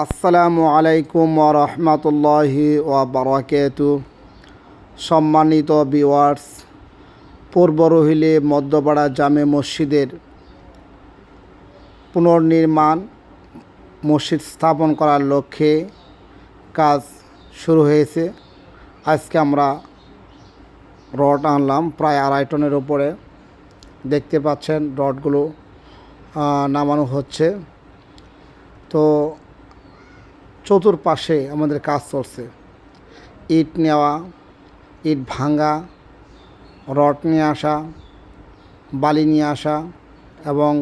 আসসালামু আলাইকুম রহমতুল্লাহি ওবরাকাতু সম্মানিত বিওয়ার্স পূর্ব রহিলে মধ্যপাড়া জামে মসজিদের পুনর্নির্মাণ মসজিদ স্থাপন করার লক্ষ্যে কাজ শুরু হয়েছে। আজকে আমরা রড আনলাম, প্রায় আড়াই টনের উপরে। দেখতে পাচ্ছেন রডগুলো নামানো হচ্ছে। তো চতুর্পাশে আমাদের কাজ চলছে। ইট নেওয়া, ইট ভাঙ্গা রড নিয়ে আসা, বালি নিয়ে আসা এবং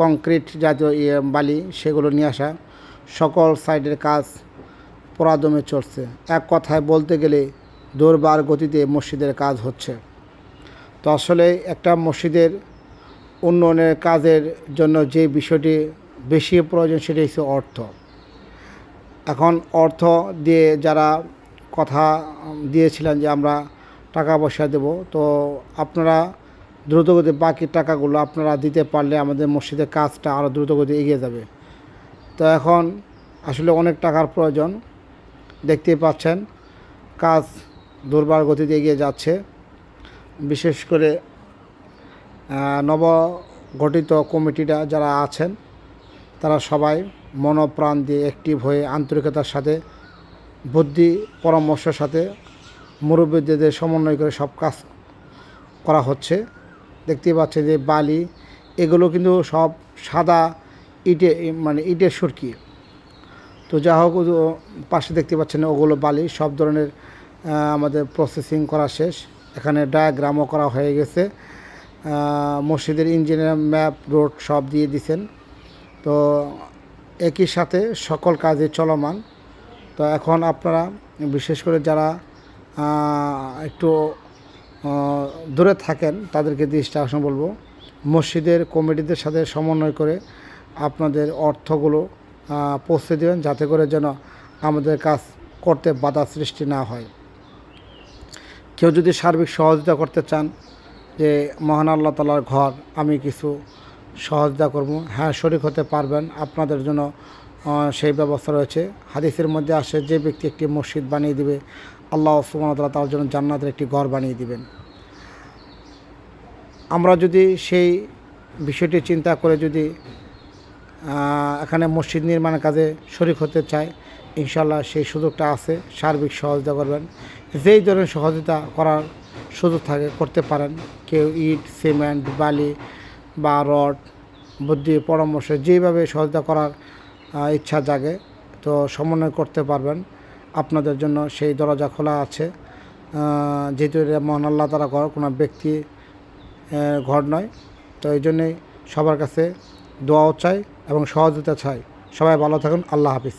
কংক্রিট জাতীয় বালি সেগুলো নিয়ে আসা, সকল সাইডের কাজ পরাদমে চলছে। এক কথায় বলতে গেলে দৌড়বার গতিতে মসজিদের কাজ হচ্ছে। তো আসলে একটা মসজিদের উন্নয়নের কাজের জন্য যে বিষয়টি বেশি প্রয়োজন সেটি হচ্ছে অর্থ। এখন অর্থ দিয়ে যারা কথা দিয়েছিলেন যে আমরা টাকা পয়সা দেব, তো আপনারা দ্রুতগতি বাকি টাকাগুলো আপনারা দিতে পারলে আমাদের মসজিদের কাজটা আরও দ্রুতগতি এগিয়ে যাবে। তো এখন আসলে অনেক টাকার প্রয়োজন, দেখতেই পাচ্ছেন কাজ দুর্বার গতিতে এগিয়ে যাচ্ছে। বিশেষ করে নবগঠিত কমিটিটা যারা আছেন, তারা সবাই মনপ্রাণ দিয়ে অ্যাক্টিভ হয়ে আন্তরিকতার সাথে, বুদ্ধি পরামর্শের সাথে মুরব্বীদের সমন্বয় করে সব কাজ করা হচ্ছে। দেখতেই পাচ্ছেন যে বালি, এগুলো কিন্তু সব সাদা ইটে মানে ইটের সুরকি। তো যা হোক পাশে দেখতে পাচ্ছেন ওগুলো বালি, সব ধরনের আমাদের প্রসেসিং করা শেষ। এখানে ডায়াগ্রামও করা হয়ে গেছে। মসজিদের ইঞ্জিনিয়ার ম্যাপ রোড সব দিয়ে দিছেন। তো একই সাথে সকল কাজে চলমান। তো এখন আপনারা বিশেষ করে যারা একটু দূরে থাকেন, তাদেরকে দৃষ্টি আকর্ষণ বলব। মসজিদের কমিটিদের সাথে সমন্বয় করে আপনাদের অর্থগুলো পৌঁছে দেবেন, যাতে করে যেন আমাদের কাজ করতে বাধা সৃষ্টি না হয়। কেউ যদি সার্বিক সহযোগিতা করতে চান, যে মহান আল্লাহ তালার ঘর, আমি কিছু সহযোগিতা করব। হ্যাঁ শরিক হতে পারবেন। আপনাদের জন্য সেই ব্যবস্থা রয়েছে। হাদিসের মধ্যে আসে, যে ব্যক্তি একটি মসজিদ বানিয়ে দিবে, আল্লাহ সুবাহতাল্লাহ তার জন্য জান্নাতের একটি ঘর বানিয়ে দিবেন। আমরা যদি সেই বিষয়টি চিন্তা করে যদি এখানে মসজিদ নির্মাণের কাজে শরিক হতে চাই ইনশাল্লাহ সেই সুযোগটা আছে। সার্বিক সহযোগিতা করবেন। যেই ধরনের সহযোগিতা করার সুযোগ থাকে, করতে পারেন। কেউ ইট, সিমেন্ট, বালি বা রড, বুদ্ধি, পরামর্শ যেইভাবে সহযোগিতা করার ইচ্ছা জাগে, তো সমন্বয় করতে পারবেন। আপনাদের জন্য সেই দরজা খোলা আছে। যেহেতু এটা মহান আল্লাহ তারা ঘর, কোনো ব্যক্তি ঘর নয়। তো এই জন্যেই সবার কাছে দোয়াও চাই এবং সহযোগিতা চাই। সবাই ভালো থাকুন। আল্লাহ হাফিজ।